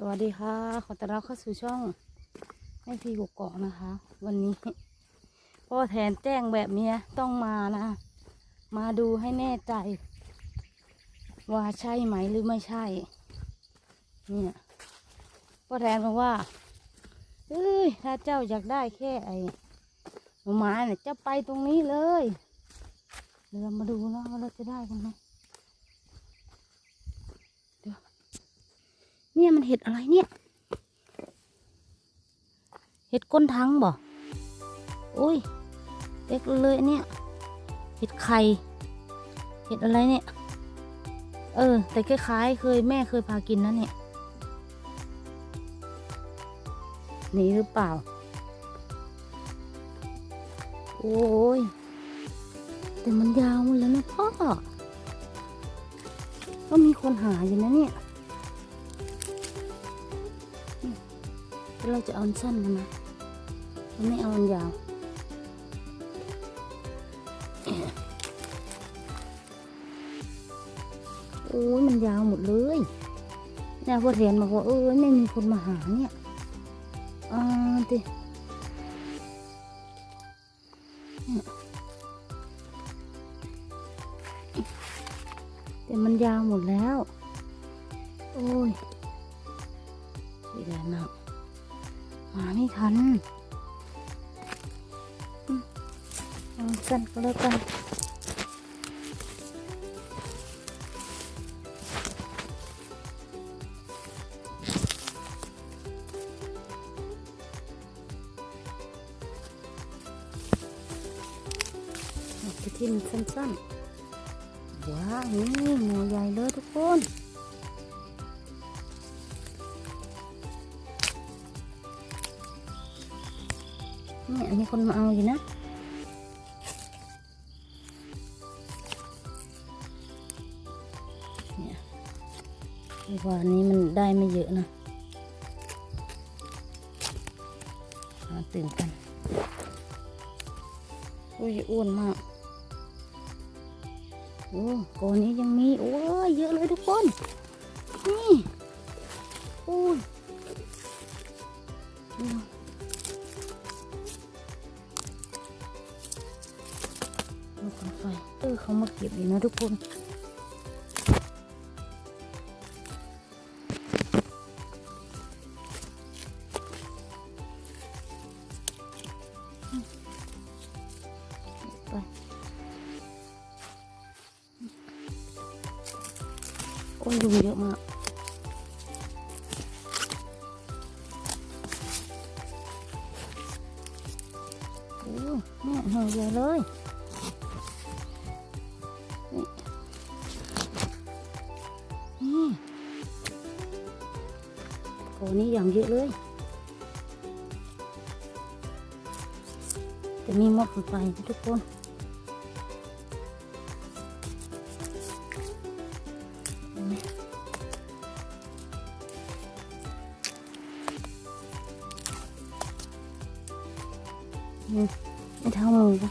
สวัสดีค่ะ ขอต้อนรับเข้าสู่ช่องแม่พีกกอกนะคะ วันนี้พ่อแทนแจ้งแบบนี้ต้องมานะ มาดูให้แน่ใจ ว่าใช่ไหมหรือไม่ใช่ เนี่ยพ่อแทนบอกว่าเอ้ยถ้าเจ้าอยากได้แค่ไอ้หน่อไม้เนี่ยจ้าไปตรงนี้เลยเดี๋ยวเรามาดูนะว่าเราจะได้กันไหม เนี่ยมันเห็ดอะไรเนี่ย เห็ดก้นทั้งบ่โอ้ยเล็กเลยเนี่ย เห็ดไข่ เห็ดอะไรเนี่ย เออ แต่คล้ายๆ เคยแม่เคยพากินนะเนี่ย นี่หรือเปล่า โอ้ย แต่มันยาวหมดแล้วนะพ่อ ก็มีคนหาอยู่นะเนี่ย เราจะเอาอันสั้นกันนะเราไม่เอาอันยาวโอ้ยมันยาวหมดเลยเนี่ยพอเรียนบอกว่าเออไม่มีคนมาหาเนี่ยอ่าดิเนี่ยแต่มันยาวหมดแล้ว โอ้ยเสียดายมาก หาไม่ทันเอาสั้นก็แล้วกันเอาไปที่มันสั้นๆ เนี่ยมีคนมาเอาอยู่นะเนี่ยว่านี้มันได้ไม่เยอะนะมาตื่นกันโอ้ยอ้วนมากโอ้ก่อนนี้ยังมี โอ้ยเยอะเลยทุกคน นี่โอ้ย ลูกกาไฟเออเขามาเก็บอยู่นะทุกคนไปโอ้ยยุงเยอะมากโอ้แม่หน่อยใหญ่เลย นี่อย่างเยอะเลย จะมีหมดไฟนะทุกคนเห็นไม่เท่ามือปะ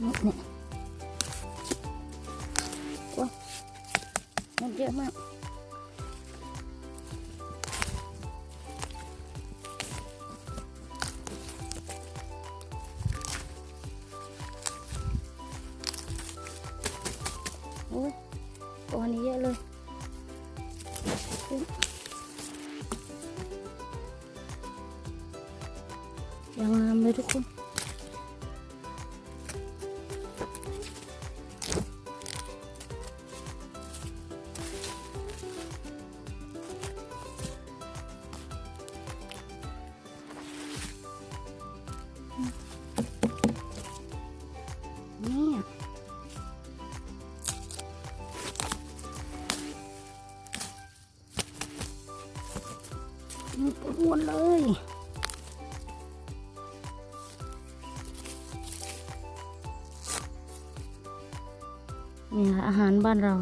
นี่เนี่ยโอ้ยมันเยอะมาก โอ้ยก้อนนี้เยอะเลยอยังงามเลยทุกคน นี่อาหารบ้านเรา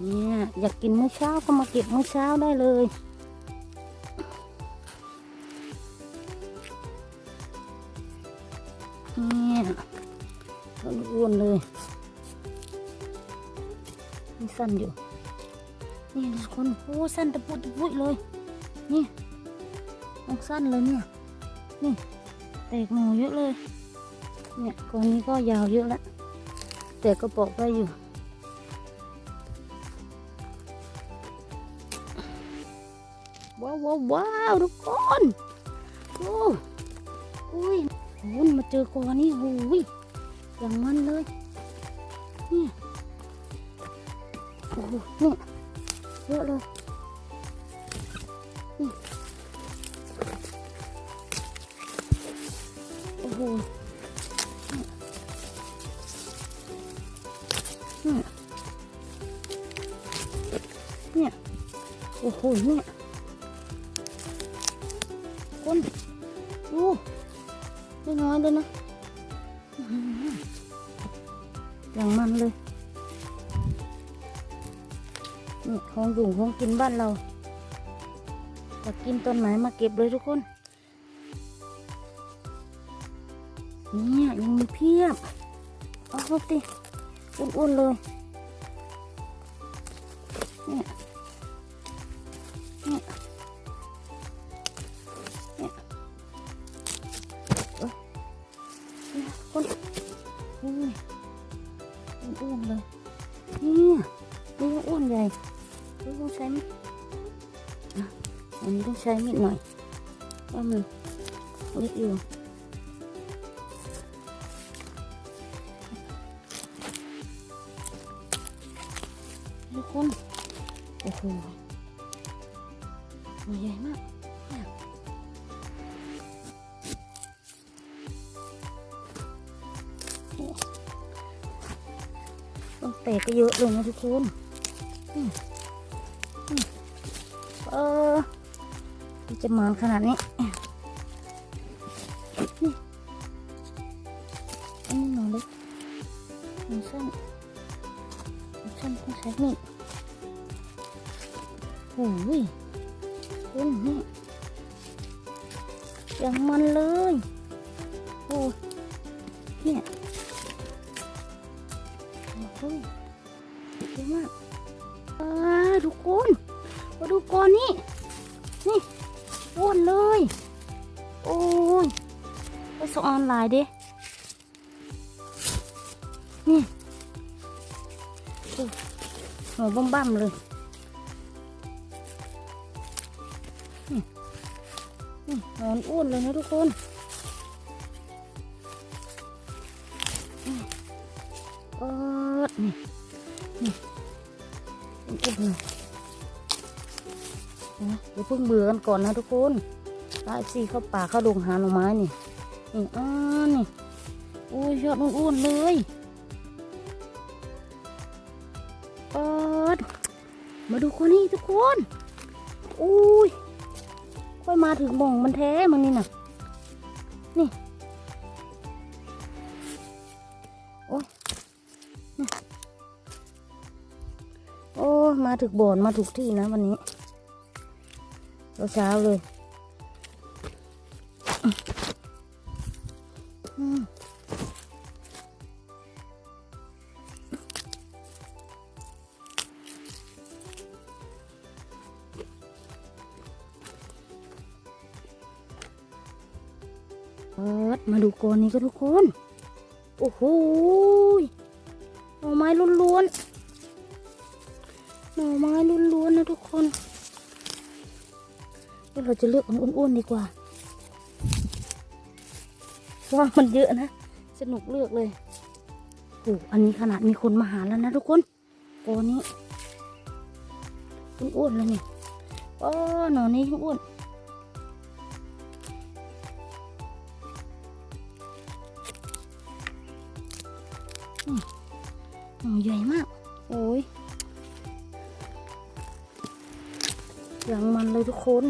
เนี่ยอยากกินมื้อเช้าก็มาเก็บมื้อเช้าได้เลยเนี่ยอ้วนเลยมีสั้นอยู่นี่ทุกคนโอ้สั้นตะปุตะปุดเลยนี่ต้องสั้นเลยเนี่ยนี่แตกหน่อเยอะเลยเนี่ยกอนนี้ก็ยาวเยอะแล้วแต่ก็ปอกได้อยู่ ว้าวว้าวาวทุกคนโอ้อุ้ยโอ้ยมาเจอกอนี่โอ้ยอย่างมันเลยเนี่ยโอ้โหเนี่ยเยอะเลยนี่โอ้โหเนี่ยเนี่ยโอ้โหเนี่ย ไม่น้อยเลยนะอื้อหืออย่างมันเลยนี่ของอยู่ของกินบ้านเราอยากกินต้นไหนมาเก็บเลยทุกคน เนี่ยยังมีเพียบ เอาพบดิอ้วนๆเลยนี่ยเนี่ย ช้มิดหน่อยว่ามันเล็กอยู่ทุกคนโอ้โหมันใหญ่มากต้องแตกก็เยอะเลยนะทุกคน เออ จะมานขนาดนี้นี่อันนี้หน่อเล็กหน่อสั้นหน่อสั้นต้องใช้มีดโอ้ยคุณนี่ยังมันเลยโอ้ยเนี่ยโอ้ยเยอะมากอ่าทุกคนมาดูก่อนนี่ อ้วนเลย โอ้ยไปส่งออนไลน์ดิ นี่หัวบ้มๆเลยนี่นี่นอนอ้วนเลยนะทุกคนเออนี่นี่อุ้ยเลย นะเดี๋ยวเพิ่งเบื่อกันก่อนนะทุกคนไล่ซีเข้าป่าเข้าดงหาหน่อไม้นี่นี่อ่านี่อุ้ยยอดอ้วนๆเลยเปิดมาดูคนนี้ทุกคนอุ้ยค่อยมาถึงหมองมันแท้มันนี่น่ะนี่โอ้ยโอ้มาถึงบ่อนมาถูกที่นะวันนี้ เช้าเลยมเปิดมาดูกอนนี้ก็ทุกคน โอ้โหยหน่อไม้ล้วนๆหน่อไม้ล้วนๆนะทุกคน เราจะเลือกอันอ้วนๆดีกว่าว่ามันเยอะนะ สนุกเลือกเลยโอ้อันนี้ขนาดมีคนมาหาแล้วนะทุกคนโกนี้อ้วนๆแล้วนี่โอ้หนอนี้อ้วนหน่อใหญ่มาก โอ้ยอย่างมันเลยทุกคน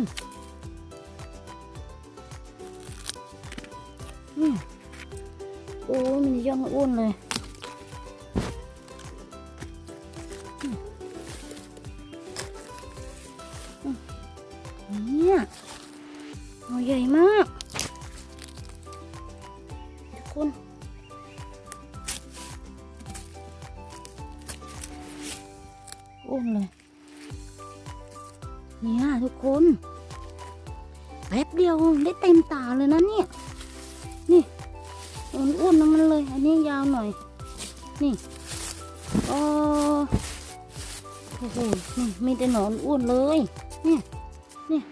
โอ้ยมันย่องอ้วนเลยเนี่ยหน่อใหญ่มาก ทุกคนอ้วนเลย เนี่ยทุกคนแป๊บเดียวได้เต็มตาเลยนะเนี่ย อ้วนๆทั้งนั้นเลย อันนี้ยาวหน่อย นี่โอ้โอ้โหนี่มีแต่หนอนอ้วนเลย เนี่ยเนี่ย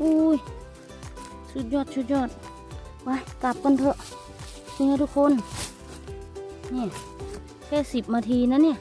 อุ้ยสุดยอดสุดยอดไปกลับกันเถอะนี่ไงทุกคนนี่แค่สิบนาทีนะเนี่ย